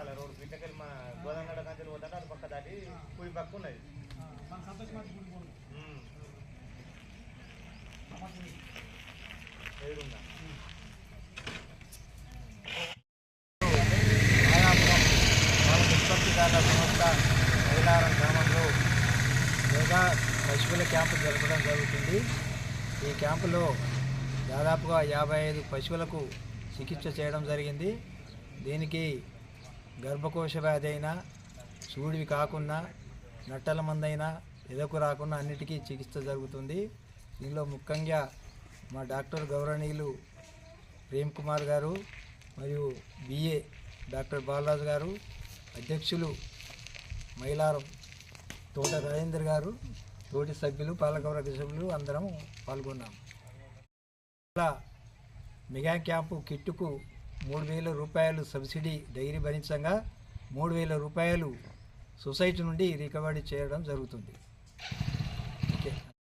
దాడాలి road ఇట్లకెళ్ళి మా గోదావరి కంచెలు పోతాడు అది పక్క దాటి కుడి పక్క ఉన్నది. ఉత్పత్తిదారుల సంస్థ మైలారం గ్రామంలో మెగా పశువుల క్యాంపు జరపడం జరుగుతుంది. ఈ క్యాంపులో దాదాపుగా యాభై ఐదు పశువులకు చికిత్స చేయడం జరిగింది. దీనికి గర్భకోశ వ్యాధి అయినా సూడివి కాకుండా నట్టల మందైనా ఎదకు రాకుండా అన్నిటికీ చికిత్స జరుగుతుంది. దీనిలో ముఖ్యంగా మా డాక్టర్ గౌరవనీయులు ప్రేమ్ కుమార్ గారు మరియు బిఏ డాక్టర్ బాలరాజు గారు అధ్యక్షులు మైలారం తోట రాజేందర్ గారు తోటి సభ్యులు పాలకవర్గ సభ్యులు అందరం పాల్గొన్నాము ఇలా మెగా క్యాంపు కిట్టుకు మూడు వేల రూపాయలు సబ్సిడీ డైరీ భరించగా మూడు వేల రూపాయలు సొసైటీ నుండి రికవరీ చేయడం జరుగుతుంది.